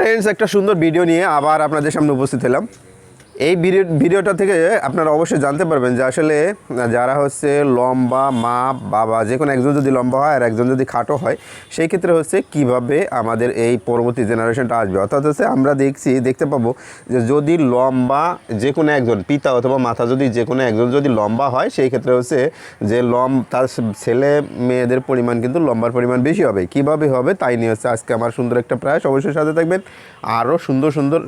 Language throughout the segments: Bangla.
ফ্রেন্ডস একটা সুন্দর ভিডিও নিয়ে আবার আপনাদের সামনে উপস্থিত হলাম। এই ভিডিও ভিডিওটা থেকে আপনারা অবশ্যই জানতে পারবেন যে আসলে, যারা হচ্ছে লম্বা, মা, বাবা, যে কোনো একজন যদি লম্বা হয় আর একজন যদি খাটো হয়, সেই ক্ষেত্রে হচ্ছে কীভাবে আমাদের এই পরবর্তী জেনারেশনটা আসবে? অর্থাৎ হচ্ছে আমরা দেখছি, দেখতে পাবো যে যদি লম্বা যে কোনো একজন, পিতা অথবা মাথা যদি যে কোনো একজন যদি লম্বা হয়, সেই ক্ষেত্রে হচ্ছে যে লম তার ছেলে মেয়েদের পরিমাণ কিন্তু লম্বার পরিমাণ বেশি হবে। কীভাবে হবে তাই নিয়ে হচ্ছে আজকে আমার সুন্দর একটা প্রয়াস। অবশ্যই সাথে থাকবেন। আরও সুন্দর সুন্দর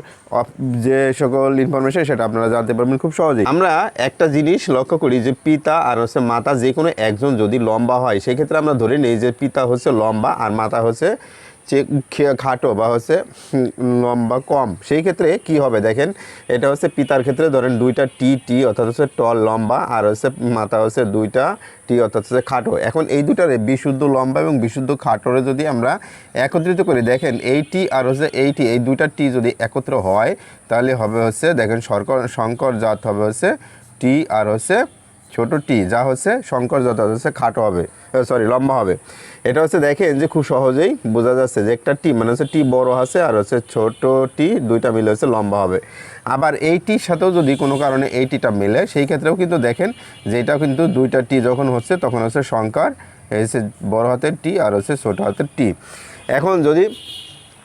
যে সকল ইনফরমেশন সেটা আপনারা জানতে পারবেন খুব সহজেই। আমরা একটা জিনিস লক্ষ্য করি যে পিতা আর হচ্ছে মাতা যে কোনো একজন যদি লম্বা হয়, সেক্ষেত্রে আমরা ধরে নিই যে পিতা হচ্ছে লম্বা আর মাতা হচ্ছে খাটো বা হচ্ছে লম্বা, কম। সেই ক্ষেত্রে কি হবে দেখেন, এটা হচ্ছে পিতার ক্ষেত্রে ধরেন দুইটা টি টি অর্থাৎ হচ্ছে টল লম্বা, আর হচ্ছে মাথা হচ্ছে দুইটা টি অর্থাৎ হচ্ছে খাটো। এখন এই দুটারে বিশুদ্ধ লম্বা এবং বিশুদ্ধ খাটোরে যদি আমরা একত্রিত করি, দেখেন এই টি আর হচ্ছে এই টি, এই দুইটা টি যদি একত্র হয়, তাহলে হবে হচ্ছে, দেখেন শর্কর, শঙ্কর জাত হবে হচ্ছে টি আর হচ্ছে ছোট টি যা হচ্ছে শঙ্কর জাত হচ্ছে খাটো হবে। সরি লম্বা হবে। এটা হচ্ছে দেখেন যে খুব সহজেই বোঝা যাচ্ছে যে একটা টি মানে হচ্ছে টি বড় আছে আর হচ্ছে ছোট টি দুইটা মিলে হচ্ছে লম্বা হবে। আবার এই টির সাথেও যদি কোনো কারণে এই টিটা মিলে, সেই ক্ষেত্রেও কিন্তু দেখেন যে এটা কিন্তু দুইটা টি যখন হচ্ছে, তখন হচ্ছে শঙ্কর এই হচ্ছে বড় হাতের টি আর হচ্ছে ছোট হাতের টি এখন যদি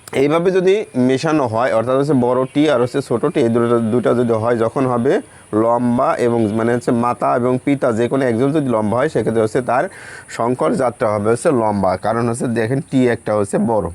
এইভাবে যদি মেশানো হয়, অর্থাৎ হচ্ছে বড় টি আর হচ্ছে ছোটো টি, এই দুটো দুটা যদি হয়, যখন হবে লম্বা এবং মানে হচ্ছে মাতা এবং পিতা যে কোনো একজন যদি লম্বা হয়, সেক্ষেত্রে হচ্ছে তার শঙ্কর যাত্রা হবে হচ্ছে লম্বা। কারণ হচ্ছে দেখেন টি একটা হচ্ছে বড়।